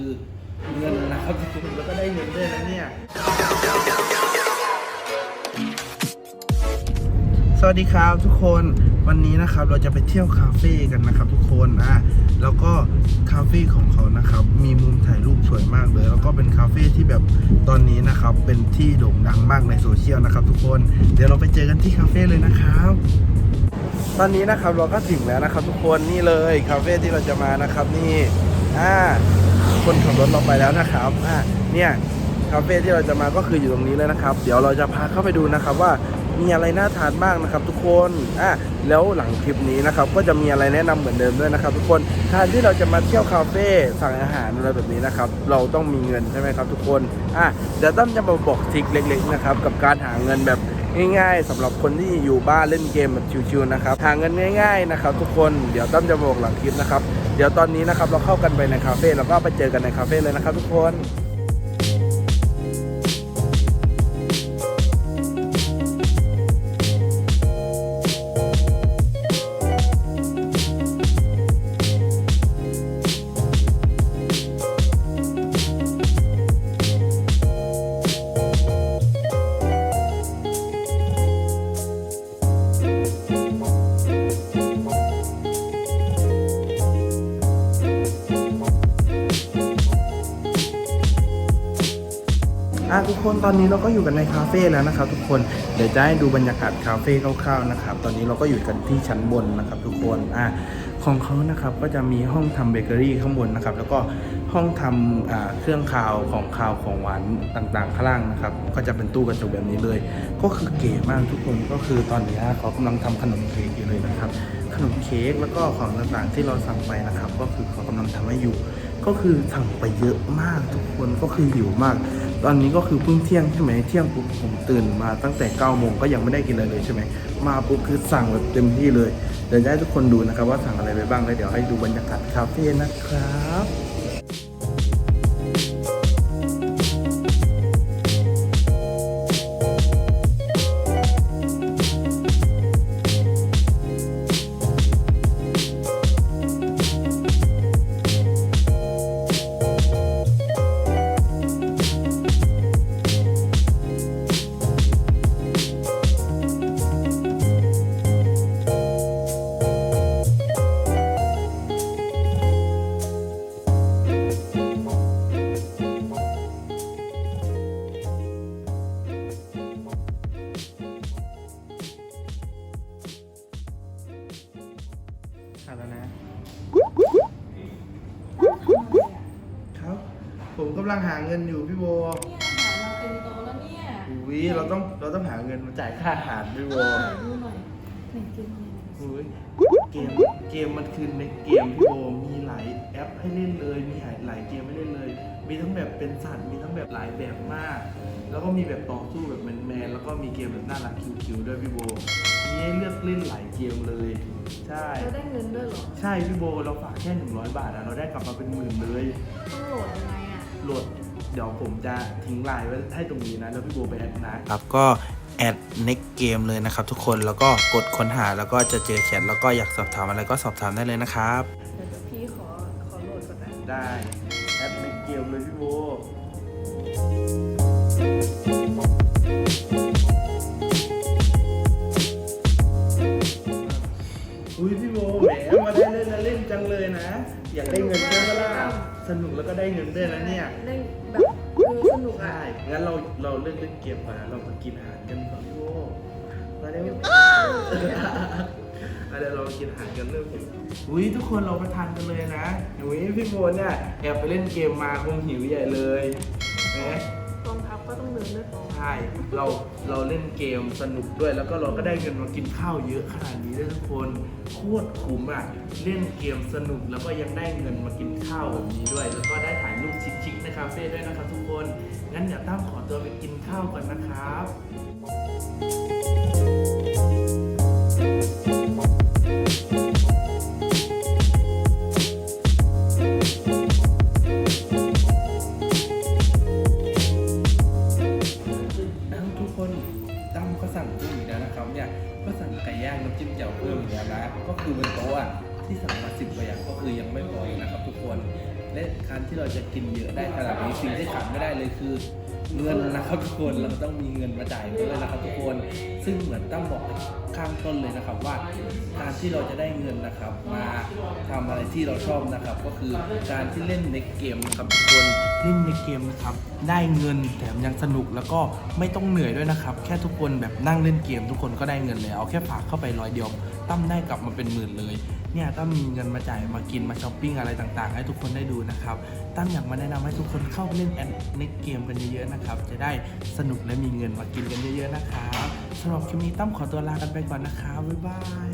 คือเงินนะครับทุกคนแล้วก็ได้เงินด้วยนะเนี่ย สวัสดีครับทุกคนวันนี้นะครับเราจะไปเที่ยวคาเฟ่กันนะครับ ทุกคนอะแล้วก็คาเฟ่ของเขานะครับ มีมุมถ่ายรูปสวยมากเลย แล้วก็เป็นคาเฟ่ที่แบบตอนนี้นะครับ เป็นที่โด่งดังมากในโซเชียลนะครับ ทุกคนเดี๋ยวเราไปเจอกันที่คาเฟ่เลยนะครับตอนนี้นะครับเราก็ถึงแล้วนะครับ ทุกคนนี่เลยคาเฟ่ที่เราจะมานะครับนี่อ่า คนขับรถเราไปแล้วนะครับอ่าเนี่ยคาเฟ่ที่เราจะมาก็คืออยู่ตรงนี้เลยนะครับ เดี๋ยวเราจะพาเข้าไปดูนะครับว่ามีอะไรน่าทานบ้างนะครับ ทุกคนอ่าแล้วหลังคลิปนี้นะครับก็จะมีอะไรแนะนำเหมือนเดิมด้วยนะครับ ทุกคนทานที่เราจะมาเที่ยวคาเฟ่สั่งอาหารอะไรแบบนี้นะครับ เราต้องมีเงินใช่ไหมครับ ทุกคนอะเดี๋ยวตั้มจะมาบอกทริคเล็ก ๆนะครับ กับการหาเงินแบบง่ายๆสำหรับคนที่อยู่บ้านเล่นเกมแบบชิวๆนะครับหาเงินง่าย ๆนะครับ ทุกคนเดี๋ยวตั้มจะบอกหลังคลิปนะครับ ดี๋ยวตอนนี้นะครับเราเข้ากันไปในคาเฟ่แล้วก็ไปเจอกันในคาเฟ่เลยนะครับทุกคน ทุกคนตอนนี้เราก็อยู่กันในคาเฟ่แล้วนะครับทุกคนเดี๋ยวจะให้ดูบรรยากาศคาเฟ่คร่าวๆนะครับตอนนี้เราก็อยู่กันที่ชั้นบนนะครับทุกคนอะของเขานะครับก็จะมีห้องทำเบเกอรี่ข้างบนนะครับแล้วก็ห้องทำอ่าเครื่องคาวของคาวของหวานต่างๆข้างล่างนะครับก็จะเป็นตู้กระจกแบบนี้เลย ก็คือเก๋มากทุกคนก็คือตอนนี้เขากำลังทำขนมเค้กอยู่เลยนะครับขนมเค้กแล้วก็ของต่างๆที่เราสั่งไปนะครับ ก็คือเขากำลังทำให้อยู่ ก็คือสั่งไปเยอะมากทุกคนก็คือหิวมาก ตอนนี้ก็คือเพิ่งเที่ยงใช่ไหมเที่ยงปุ๊บผมตื่นมาตั้งแต่9ก้าโมงก็ยังไม่ได้กินอะไรเลยใช่ไหมมาปุ๊บคือสั่งแบบเต็มที่เลยเดี๋ยวจะให้ทุกคนดูนะครับว่าสั่งอะไรไปบ้างแล้วเดี๋ยวให้ดูบรรยากาศคาเฟ่นะครับ ผมกำลังหาเงินอยู่พี่โบเนี่ยอาหารเราเต็มโต๊ะแล้วเนี่ยอุ้ยเราต้องเราต้องหาเงินมาจ่ายค่าอาหารพี่โบขอดูหน่อยไหนเกมเนี่ยอุ้ยเกมเกมมันคือในเกมพี่โบมีหลายแอปให้เล่นเลย มีหลายหลายเกมให้เล่นเลย มีทั้งแบบเป็นสัตว์มีทั้งแบบหลายแบบมาก แล้วก็มีแบบต่อสู้แบบแมนๆแล้วก็มีเกมแบบน่ารักคิวๆด้วยพี่โบมีให้เลือกเล่นหลายเกมเลย ใช่ เราได้เงินด้วยเหรอใช่พี่โบเราฝากแค่ 100 บาทอะเราได้กลับมาเป็นหมื่นเลย ต้องโหลดยังไงอะ โหลด เดี๋ยวผมจะทิ้งไลน์ไว้ให้ตรงนี้นะ แล้วพี่โบไปแอดนะครับก็แอด next game เลยนะครับทุกคนแล้วก็กดค้นหาแล้วก็จะเจอแชทแล้วก็อยากสอบถามอะไรก็สอบถามได้เลยนะครับเดี๋ยวเดี๋ยวพี่ขอขอโหลดก่อนนะได้แอด next game เลยพี่โบอุ้ยพี่โบแหมมาได้เล่นแล้วเล่นจังเลยนะ อยากได้เงินใช่ไหมล่ะสนุกแล้วก็ได้เงินด้วยนะเนี่ยได้แบบคือสนุกอะ ใช่งั้นเราเราเลิกเล่นเกมก่อนนะเรามากินอาหารกันก่อนพี่โบมาเร็วอะเดี๋ยวเรากินอาหารกันเริ่มหิวอุ้ยทุกคนเรามาทานกันเลยนะอุ้ยพี่โบเนี่ยแอบไปเล่นเกมมาคงหิวใหญ่เลยนะ ก็ต้องเดินด้วยท้องใช่ เราเราเล่นเกมสนุกด้วย แล้วก็เราก็ได้เงินมากินข้าวเยอะขนาดนี้ด้วยทุกคนโคตรคุ้มอะเล่นเกมสนุกแล้วก็ยังได้เงินมากินข้าวแบบนี้ด้วย แล้วก็ได้ถ่ายรูปชิคๆในคาเฟ่ด้วยนะครับทุกคนงั้นเดี๋ยวตั้มขอตัวไปกินข้าวก่อนนะครับ ที่สั่งมาสิบกว่าอย่างก็คือยังไม่พออีกนะครับทุกคน และการที่เราจะกินเยอะได้ขนาดนี้สิ่งที่ขาดไม่ได้เลยคือเงินนะครับทุกคนเราต้องมีเงินมาจ่ายด้วยนะครับทุกคน ซึ่งเหมือนตั้มบอก ข้างต้นเลยนะครับว่าการที่เราจะได้เงินนะครับมาทำอะไรที่เราชอบนะครับ ก็คือการที่เล่นในเกมนะครับทุกคนเล่นในเกมนะครับ ได้เงินแถมยังสนุกแล้วก็ไม่ต้องเหนื่อยด้วยนะครับ แค่ทุกคนแบบนั่งเล่นเกม ทุกคนก็ได้เงินแล้วเอาแค่ฝากเข้าไปร้อยเดียวตั้มได้กลับมาเป็นหมื่นเลยเนี่ยตั้มมีเงินมาจ่ายมากินมาช้อปปิ้งอะไรต่างๆ ให้ทุกคนได้ดูนะครับตั้มอยากมาแนะนำให้ทุกคนเข้าไปเล่นแอดในเกมกันเยอะๆนะครับ จะได้สนุกและมีเงินมากินกันเยอะๆนะครับสำหรับคลิปนี้ตั้มขอตัวลากันไปก่อนนะครับบ๊ายบาย